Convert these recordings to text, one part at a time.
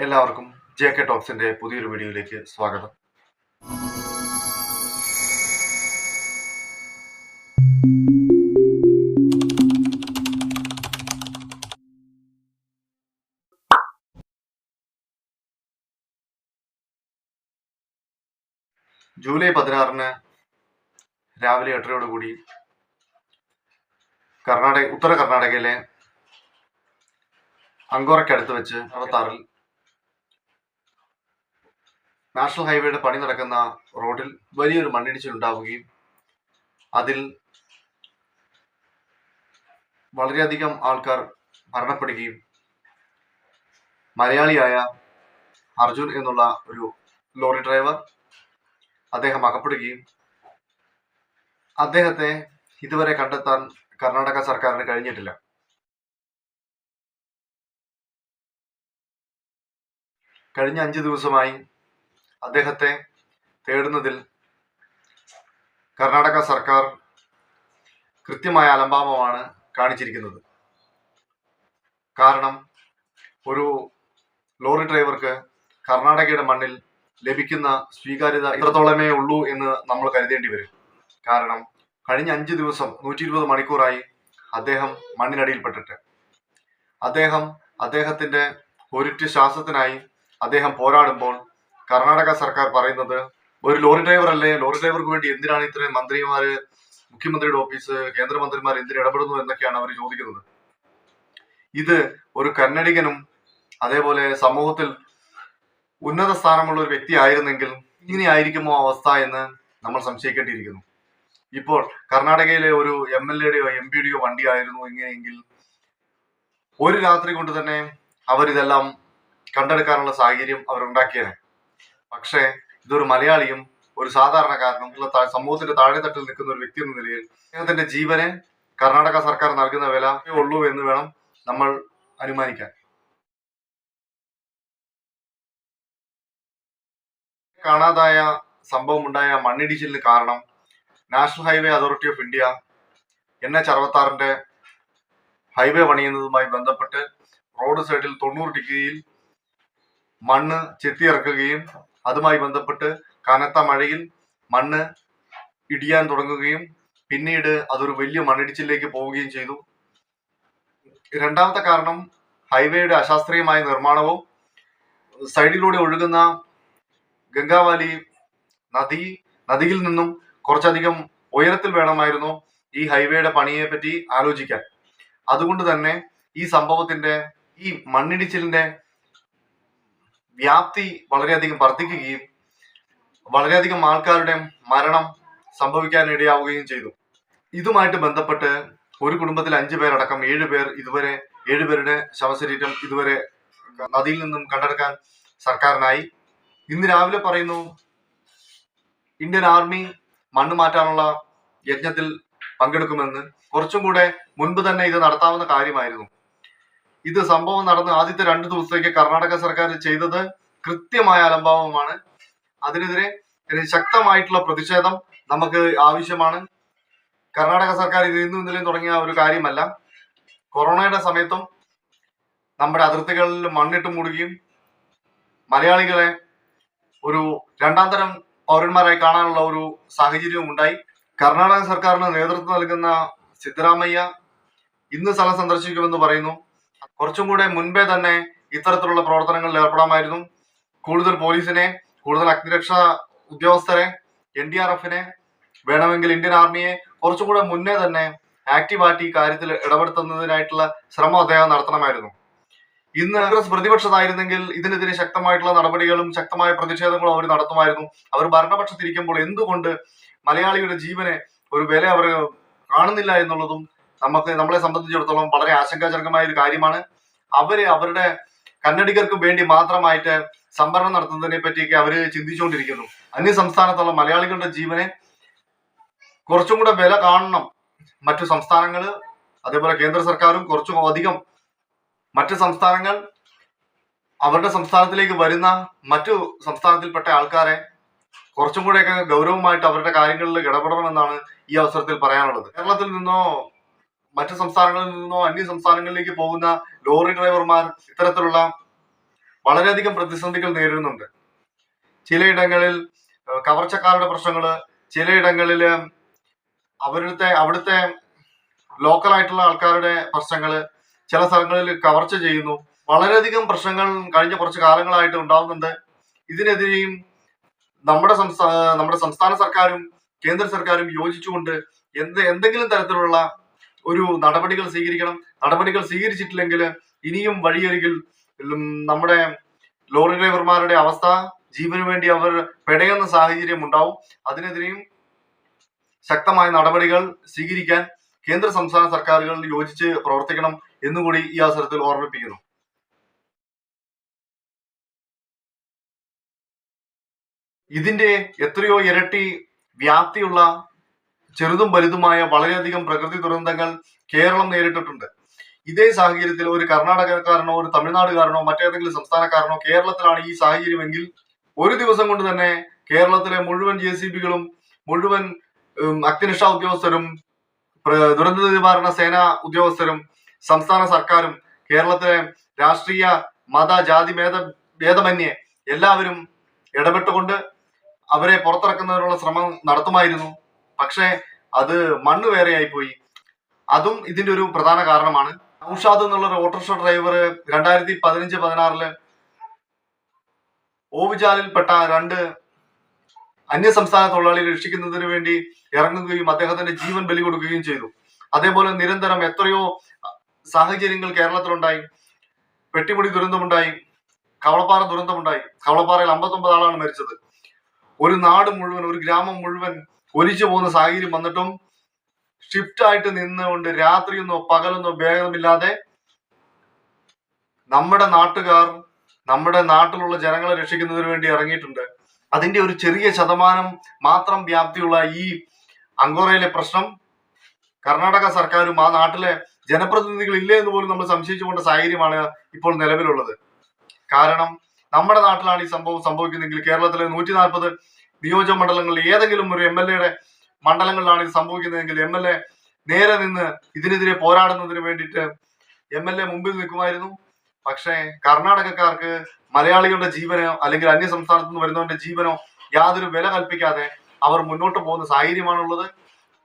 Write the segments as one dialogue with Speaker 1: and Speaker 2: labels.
Speaker 1: എല്ലാവർക്കും J K ടോക്സിന്റെ പുതിയൊരു വീഡിയോയിലേക്ക് സ്വാഗതം. ജൂലൈ പതിനാറിന് രാവിലെ എട്ടരയോടുകൂടി കർണാടക ഉത്തര കർണാടകയിലെ അങ്കോറയ്ക്കടുത്ത് വെച്ച് അറുപത്താറിൽ നാഷണൽ ഹൈവേയുടെ പണി നടക്കുന്ന റോഡിൽ വലിയൊരു മണ്ണിടിച്ചിൽ ഉണ്ടാവുകയും അതിൽ വളരെയധികം ആൾക്കാർ മരണപ്പെടുകയും മലയാളിയായ അർജുൻ എന്നുള്ള ഒരു ലോറി ഡ്രൈവർ അദ്ദേഹം അകപ്പെടുകയും അദ്ദേഹത്തെ ഇതുവരെ കണ്ടെത്താൻ കർണാടക സർക്കാരിന് കഴിഞ്ഞിട്ടില്ല. കഴിഞ്ഞ അഞ്ച് ദിവസമായി അദ്ദേഹത്തെ തേടുന്നതിൽ കർണാടക സർക്കാർ കൃത്യമായ അലംഭാവമാണ് കാണിച്ചിരിക്കുന്നത്. കാരണം ഒരു ലോറി ഡ്രൈവർക്ക് കർണാടകയുടെ മണ്ണിൽ ലഭിക്കുന്ന സ്വീകാര്യത ഇത്രത്തോളമേ ഉള്ളൂ എന്ന് നമ്മൾ കരുതേണ്ടി വരും. കാരണം കഴിഞ്ഞ അഞ്ച് ദിവസം നൂറ്റി ഇരുപത് മണിക്കൂറായി അദ്ദേഹം മണ്ണിനടിയിൽപ്പെട്ടിട്ട്. അദ്ദേഹം അദ്ദേഹത്തിന്റെ ഒരുറ്റ് ശ്വാസത്തിനായി അദ്ദേഹം പോരാടുമ്പോൾ കർണാടക സർക്കാർ പറയുന്നത് ഒരു ലോറി ഡ്രൈവർ അല്ലേ? ലോറി ഡ്രൈവർക്ക് വേണ്ടി എന്തിനാണ് ഇത്രയും മന്ത്രിമാര് മുഖ്യമന്ത്രിയുടെ ഓഫീസ് കേന്ദ്രമന്ത്രിമാർ എന്തിനു ഇടപെടുന്നു എന്നൊക്കെയാണ് അവർ ചോദിക്കുന്നത്. ഇത് ഒരു കന്നഡികനും അതേപോലെ സമൂഹത്തിൽ ഉന്നത സ്ഥാനമുള്ള ഒരു വ്യക്തി ആയിരുന്നെങ്കിൽ ഇങ്ങനെയായിരിക്കുമോ അവസ്ഥ എന്ന് നമ്മൾ സംശയിക്കേണ്ടിയിരിക്കുന്നു. ഇപ്പോൾ കർണാടകയിലെ ഒരു എം എൽ എയുടെയോ എം പിയുടെയോ വണ്ടി ആയിരുന്നു ഇങ്ങനെയെങ്കിൽ ഒരു രാത്രി കൊണ്ട് തന്നെ അവരിതെല്ലാം കണ്ടെടുക്കാനുള്ള സാഹചര്യം അവരുണ്ടാക്കിയേനെ പക്ഷേ ഇതൊരു മലയാളിയും ഒരു സാധാരണക്കാരനും സമൂഹത്തിന്റെ താഴെത്തട്ടിൽ നിൽക്കുന്ന ഒരു വ്യക്തി എന്ന നിലയിൽ അദ്ദേഹത്തിന്റെ ജീവന് കർണാടക സർക്കാർ നൽകുന്ന വില ഉള്ളൂ എന്ന് വേണം നമ്മൾ അനുമാനിക്കാൻ. കാണാതായ സംഭവം ഉണ്ടായ മണ്ണിടിച്ചിലിന് കാരണം national highway authority of India N H അറുപത്താറിന്റെ highway പണിയുന്നതുമായി ബന്ധപ്പെട്ട് റോഡ് സൈഡിൽ തൊണ്ണൂറ് ഡിഗ്രിയിൽ മണ്ണ് ചെത്തിയിറക്കുകയും അതുമായി ബന്ധപ്പെട്ട് കനത്ത മഴയിൽ മണ്ണ് ഇടിയാൻ തുടങ്ങുകയും പിന്നീട് അതൊരു വലിയ മണ്ണിടിച്ചിലേക്ക് പോവുകയും ചെയ്തു. രണ്ടാമത്തെ കാരണം ഹൈവേയുടെ അശാസ്ത്രീയമായ നിർമ്മാണവും സൈഡിലൂടെ ഒഴുകുന്ന ഗംഗാവാലി നദി നദിയിൽ നിന്നും കുറച്ചധികം ഉയരത്തിൽ വേണമായിരുന്നു ഈ ഹൈവേയുടെ പണിയെ പറ്റി ആലോചിക്കാൻ. അതുകൊണ്ട് തന്നെ ഈ സംഭവത്തിന്റെ ഈ മണ്ണിടിച്ചിലിന്റെ വ്യാപ്തി വളരെയധികം വർദ്ധിക്കുകയും വളരെയധികം ആൾക്കാരുടെ മരണം സംഭവിക്കാനിടയാവുകയും ചെയ്തു. ഇതുമായിട്ട് ബന്ധപ്പെട്ട് ഒരു കുടുംബത്തിൽ അഞ്ചു പേരടക്കം ഏഴ് പേർ ഇതുവരെ ഏഴുപേരുടെ ശവശരീരം ഇതുവരെ നദിയിൽ നിന്നും കണ്ടെടുക്കാൻ സർക്കാരിനായി. ഇന്ന് രാവിലെ പറയുന്നു ഇന്ത്യൻ ആർമി മണ്ണ് മാറ്റാനുള്ള യജ്ഞത്തിൽ പങ്കെടുക്കുമെന്ന്. കുറച്ചും കൂടെ മുൻപ് തന്നെ ഇത് നടത്താവുന്ന കാര്യമായിരുന്നു. ഇത് സംഭവം നടന്ന് ആദ്യത്തെ രണ്ടു ദിവസത്തേക്ക് കർണാടക സർക്കാർ ചെയ്തത് കൃത്യമായ അലംഭാവമാണ്. അതിനെതിരെ ശക്തമായിട്ടുള്ള പ്രതിഷേധം നമുക്ക് ആവശ്യമാണ്. കർണാടക സർക്കാർ ഇത് ഇന്നും ഇന്നലെയും തുടങ്ങിയ ഒരു കാര്യമല്ല. കൊറോണയുടെ സമയത്തും നമ്മുടെ അതിർത്തികളിൽ മണ്ണിട്ട് മൂടുകയും മലയാളികളെ ഒരു രണ്ടാം തരം പൗരന്മാരായി കാണാനുള്ള ഒരു സാഹചര്യവും ഉണ്ടായി. കർണാടക സർക്കാരിന് നേതൃത്വം നൽകുന്ന സിദ്ധരാമയ്യ ഇന്ന് സ്ഥലം സന്ദർശിക്കുമെന്ന് പറയുന്നു. കുറച്ചും കൂടെ മുൻപേ തന്നെ ഇത്തരത്തിലുള്ള പ്രവർത്തനങ്ങളിൽ ഏർപ്പെടാമായിരുന്നു. കൂടുതൽ പോലീസിനെ കൂടുതൽ അഗ്നിരക്ഷാ ഉദ്യോഗസ്ഥരെ എൻ ഡി ആർ എഫിനെ വേണമെങ്കിൽ ഇന്ത്യൻ ആർമിയെ കുറച്ചും കൂടെ മുന്നേ തന്നെ ആക്റ്റീവായിട്ട് ഈ കാര്യത്തിൽ ഇടപെടുത്തുന്നതിനായിട്ടുള്ള ശ്രമം അദ്ദേഹം നടത്തണമായിരുന്നു. ഇന്ന് കോൺഗ്രസ് പ്രതിപക്ഷത്തായിരുന്നെങ്കിൽ ഇതിനെതിരെ ശക്തമായിട്ടുള്ള നടപടികളും ശക്തമായ പ്രതിഷേധങ്ങളും അവർ നടത്തുമായിരുന്നു. അവർ ഭരണപക്ഷത്തിരിക്കുമ്പോൾ എന്തുകൊണ്ട് മലയാളിയുടെ ജീവനെ ഒരു വില അവർ കാണുന്നില്ല എന്നുള്ളതും നമുക്ക് നമ്മളെ സംബന്ധിച്ചിടത്തോളം വളരെ ആശങ്കാജനകമായ ഒരു കാര്യമാണ്. അവർ അവരുടെ കന്നഡികർക്ക് വേണ്ടി മാത്രമായിട്ട് സംഭരണം നടത്തുന്നതിനെ പറ്റിയൊക്കെ അവർ ചിന്തിച്ചുകൊണ്ടിരിക്കുന്നു. അന്യ സംസ്ഥാനത്തുള്ള മലയാളികളുടെ ജീവനെ കുറച്ചും കൂടെ വില കാണണം മറ്റു സംസ്ഥാനങ്ങൾ അതേപോലെ കേന്ദ്ര സർക്കാരും കുറച്ചും അധികം മറ്റു സംസ്ഥാനങ്ങൾ അവരുടെ സംസ്ഥാനത്തിലേക്ക് വരുന്ന മറ്റു സംസ്ഥാനത്തിൽപ്പെട്ട ആൾക്കാരെ കുറച്ചും കൂടെയൊക്കെ ഗൗരവമായിട്ട് അവരുടെ കാര്യങ്ങളിൽ ഇടപെടണമെന്നാണ് ഈ അവസരത്തിൽ പറയാനുള്ളത്. കേരളത്തിൽ നിന്നോ മറ്റു സംസ്ഥാനങ്ങളിൽ നിന്നോ അന്യ സംസ്ഥാനങ്ങളിലേക്ക് പോകുന്ന ലോറി ഡ്രൈവർമാർ ഇത്തരത്തിലുള്ള വളരെയധികം പ്രതിസന്ധികൾ നേരിടുന്നുണ്ട്. ചിലയിടങ്ങളിൽ കവർച്ചക്കാരുടെ പ്രശ്നങ്ങൾ ചിലയിടങ്ങളിൽ അവരുടെ അവിടുത്തെ ലോക്കലായിട്ടുള്ള ആൾക്കാരുടെ പ്രശ്നങ്ങൾ ചില സ്ഥലങ്ങളിൽ കവർച്ച ചെയ്യുന്നു. വളരെയധികം പ്രശ്നങ്ങൾ കഴിഞ്ഞ കുറച്ച് കാലങ്ങളായിട്ട് ഉണ്ടാകുന്നുണ്ട് ഇതിനെതിരെയും നമ്മുടെ സംസ്ഥാന നമ്മുടെ സംസ്ഥാന സർക്കാരും കേന്ദ്ര സർക്കാരും യോജിച്ചുകൊണ്ട് എന്ത് എന്തെങ്കിലും തരത്തിലുള്ള ഒരു നടപടികൾ സ്വീകരിക്കണം. നടപടികൾ സ്വീകരിച്ചിട്ടില്ലെങ്കിൽ ഇനിയും വഴിയരികിൽ നമ്മുടെ ലോറി ഡ്രൈവർമാരുടെ അവസ്ഥ ജീവന് വേണ്ടി അവർ പെടയുന്ന സാഹചര്യം ഉണ്ടാവും. അതിനെതിരെയും ശക്തമായ നടപടികൾ സ്വീകരിക്കാൻ കേന്ദ്ര സംസ്ഥാന സർക്കാരുകൾ യോജിച്ച് പ്രവർത്തിക്കണം എന്നുകൂടി ഈ അവസരത്തിൽ ഓർമ്മിപ്പിക്കുന്നു. ഇതിന്റെ എത്രയോ ഇരട്ടി വ്യാപ്തിയുള്ള ചെറുതും വലുതുമായ വളരെയധികം പ്രകൃതി ദുരന്തങ്ങൾ കേരളം നേരിട്ടിട്ടുണ്ട്. ഇതേ സാഹചര്യത്തിൽ ഒരു കർണാടകക്കാരനോ ഒരു തമിഴ്നാടുകാരനോ മറ്റേതെങ്കിലും സംസ്ഥാനക്കാരനോ കേരളത്തിലാണ് ഈ സാഹചര്യമെങ്കിൽ ഒരു ദിവസം കൊണ്ട് തന്നെ കേരളത്തിലെ മുഴുവൻ ജെ സി ബികളും മുഴുവൻ അഗ്നിരക്ഷാ ഉദ്യോഗസ്ഥരും ദുരന്ത നിവാരണ സേനാ ഉദ്യോഗസ്ഥരും സംസ്ഥാന സർക്കാരും കേരളത്തിലെ രാഷ്ട്രീയ മത ജാതി ഭേദ ഭേദമന്യേ എല്ലാവരും ഇടപെട്ടുകൊണ്ട് അവരെ പുറത്തിറക്കുന്നതിനുള്ള ശ്രമം നടത്തുമായിരുന്നു. പക്ഷേ അത് മണ്ണ് വേറെയായി പോയി അതും ഇതിന്റെ ഒരു പ്രധാന കാരണമാണ്. ഔഷാദ് എന്നുള്ള ഒരു ഓട്ടോറിക്ഷ ഡ്രൈവർ രണ്ടായിരത്തി പതിനഞ്ച് പതിനാറിൽ ഓവുചാലിൽപ്പെട്ട രണ്ട് അന്യ സംസ്ഥാന തൊഴിലാളികളെ രക്ഷിക്കുന്നതിന് വേണ്ടി ഇറങ്ങുകയും അദ്ദേഹത്തിന്റെ ജീവൻ ബലി കൊടുക്കുകയും ചെയ്തു. അതേപോലെ നിരന്തരം എത്രയോ സാഹചര്യങ്ങൾ കേരളത്തിലുണ്ടായി. പെട്ടിമുടി ദുരന്തമുണ്ടായി. കവളപ്പാറ ദുരന്തമുണ്ടായി. കവളപ്പാറയിൽ അമ്പത്തൊമ്പത് ആളാണ് മരിച്ചത്. ഒരു നാട് മുഴുവൻ ഒരു ഗ്രാമം മുഴുവൻ ഒലിച്ചു പോകുന്ന സാഹചര്യം വന്നിട്ടും ഷിഫ്റ്റ് ആയിട്ട് നിന്നുകൊണ്ട് രാത്രിയൊന്നോ പകലൊന്നോ ഭേദമില്ലാതെ നമ്മുടെ നാട്ടുകാർ നമ്മുടെ നാട്ടിലുള്ള ജനങ്ങളെ രക്ഷിക്കുന്നതിന് വേണ്ടി ഇറങ്ങിയിട്ടുണ്ട്. അതിന്റെ ഒരു ചെറിയ ശതമാനം മാത്രം വ്യാപ്തിയുള്ള ഈ അങ്കോറയിലെ പ്രശ്നം കർണാടക സർക്കാരും ആ നാട്ടിലെ ജനപ്രതിനിധികൾ ഇല്ലേ എന്ന് പോലും നമ്മൾ സംശയിച്ചുകൊണ്ട സാഹചര്യമാണ് ഇപ്പോൾ നിലവിലുള്ളത്. കാരണം നമ്മുടെ നാട്ടിലാണ് ഈ സംഭവം സംഭവിക്കുന്നതെങ്കിൽ കേരളത്തിലെ നൂറ്റി നാൽപ്പത് നിയോജക മണ്ഡലങ്ങളിൽ ഏതെങ്കിലും ഒരു എം എൽ എയുടെ മണ്ഡലങ്ങളിലാണ് ഇത് സംഭവിക്കുന്നതെങ്കിൽ എം എൽ എ നേരെ നിന്ന് ഇതിനെതിരെ പോരാടുന്നതിന് വേണ്ടിയിട്ട് എം എൽ എ മുമ്പിൽ നിൽക്കുമായിരുന്നു. പക്ഷേ കർണാടകക്കാർക്ക് മലയാളികളുടെ ജീവനോ അല്ലെങ്കിൽ അന്യ സംസ്ഥാനത്ത് നിന്ന് വരുന്നവന്റെ ജീവനോ യാതൊരു വില കൽപ്പിക്കാതെ അവർ മുന്നോട്ട് പോകുന്ന സാഹചര്യമാണുള്ളത്.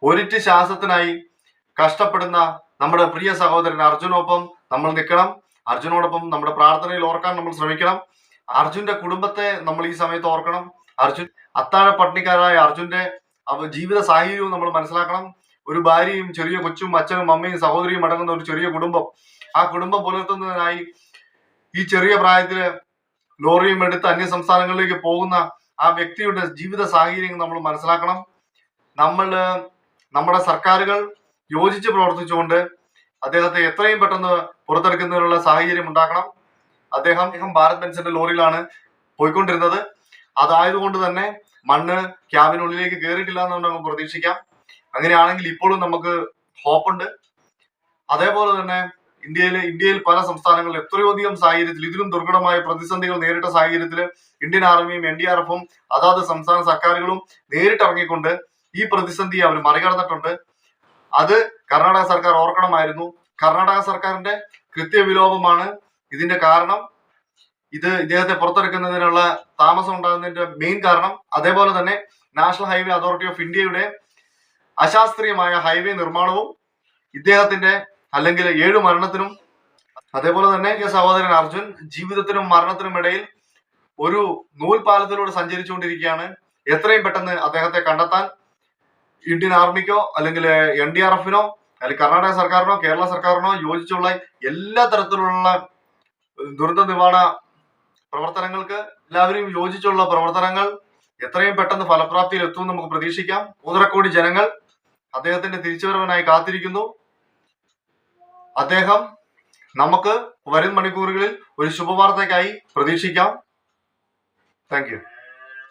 Speaker 1: ഒരിറ്റ് ശ്വാസത്തിനായി കഷ്ടപ്പെടുന്ന നമ്മുടെ പ്രിയ സഹോദരൻ അർജുനൊപ്പം നമ്മൾ നിൽക്കണം. അർജുനോടൊപ്പം നമ്മുടെ പ്രാർത്ഥനയിൽ ഓർക്കാൻ നമ്മൾ ശ്രമിക്കണം. അർജുന്റെ കുടുംബത്തെ നമ്മൾ ഈ സമയത്ത് ഓർക്കണം. അർജുൻ അത്താഴ പട്ടിണിക്കാരായ അർജുന്റെ ജീവിത സാഹചര്യവും നമ്മൾ മനസ്സിലാക്കണം. ഒരു ഭാര്യയും ചെറിയ കൊച്ചും അച്ഛനും അമ്മയും സഹോദരിയും അടങ്ങുന്ന ഒരു ചെറിയ കുടുംബം. ആ കുടുംബം പുലർത്തുന്നതിനായി ഈ ചെറിയ പ്രായത്തിൽ ലോറിയും എടുത്ത് അന്യ സംസ്ഥാനങ്ങളിലേക്ക് പോകുന്ന ആ വ്യക്തിയുടെ ജീവിത സാഹചര്യങ്ങൾ നമ്മൾ മനസ്സിലാക്കണം. നമ്മൾ നമ്മുടെ സർക്കാരുകൾ യോജിച്ച് പ്രവർത്തിച്ചുകൊണ്ട് അദ്ദേഹത്തെ എത്രയും പെട്ടെന്ന് പുറത്തെടുക്കുന്നതിനുള്ള സാഹചര്യം ഉണ്ടാക്കണം. അദ്ദേഹം ഭാരത് ബെൻസിന്റെ ലോറിയിലാണ് പോയിക്കൊണ്ടിരുന്നത്. അതായതുകൊണ്ട് തന്നെ മണ്ണ് ക്യാബിനുള്ളിലേക്ക് കയറിയിട്ടില്ല എന്ന് നമുക്ക് പ്രതീക്ഷിക്കാം. അങ്ങനെയാണെങ്കിൽ ഇപ്പോഴും നമുക്ക് ഹോപ്പുണ്ട് അതേപോലെ തന്നെ ഇന്ത്യയിലെ ഇന്ത്യയിൽ പല സംസ്ഥാനങ്ങളിൽ എത്രയോ അധികം സാഹചര്യത്തിൽ ഇതിലും ദുർഘടമായ പ്രതിസന്ധികൾ നേരിട്ട സാഹചര്യത്തിൽ ഇന്ത്യൻ ആർമിയും എൻ ഡി ആർ എഫും അതാത് സംസ്ഥാന സർക്കാരുകളും നേരിട്ടിറങ്ങിക്കൊണ്ട് ഈ പ്രതിസന്ധി അവർ മറികടന്നിട്ടുണ്ട്. അത് കർണാടക സർക്കാർ ഓർക്കണമായിരുന്നു. കർണാടക സർക്കാരിന്റെ കൃത്യവിലോപമാണ് ഇതിന്റെ കാരണം. ഇത് ഇദ്ദേഹത്തെ പുറത്തെടുക്കുന്നതിനുള്ള താമസം ഉണ്ടാകുന്നതിന്റെ മെയിൻ കാരണം അതേപോലെ തന്നെ നാഷണൽ ഹൈവേ അതോറിറ്റി ഓഫ് ഇന്ത്യയുടെ അശാസ്ത്രീയമായ ഹൈവേ നിർമ്മാണവും ഇദ്ദേഹത്തിന്റെ അല്ലെങ്കിൽ ഏഴ് മരണത്തിനും അതേപോലെ തന്നെ ഈ സഹോദരൻ അർജുൻ ജീവിതത്തിനും മരണത്തിനും ഇടയിൽ ഒരു നൂൽപാലത്തിലൂടെ സഞ്ചരിച്ചുകൊണ്ടിരിക്കുകയാണ്. എത്രയും പെട്ടെന്ന് അദ്ദേഹത്തെ കണ്ടെത്താൻ ഇന്ത്യൻ ആർമിക്കോ അല്ലെങ്കിൽ എൻ ഡി ആർ എഫിനോ അല്ലെങ്കിൽ കർണാടക സർക്കാരിനോ കേരള സർക്കാരിനോ യോജിച്ചുള്ള എല്ലാ തരത്തിലുള്ള ദുരന്ത നിവാരണ പ്രവർത്തനങ്ങൾക്ക് എല്ലാവരും യോജിച്ചുള്ള പ്രവർത്തനങ്ങൾ എത്രയും പെട്ടെന്ന് ഫലപ്രാപ്തിയിൽ എത്തുമെന്ന് നമുക്ക് പ്രതീക്ഷിക്കാം. മൂന്നരക്കോടി ജനങ്ങൾ അദ്ദേഹത്തിന്റെ തിരിച്ചുവരവനായി കാത്തിരിക്കുന്നു. അദ്ദേഹം നമുക്ക് വരും മണിക്കൂറുകളിൽ ഒരു ശുഭവാർത്തയ്ക്കായി പ്രതീക്ഷിക്കാം. താങ്ക്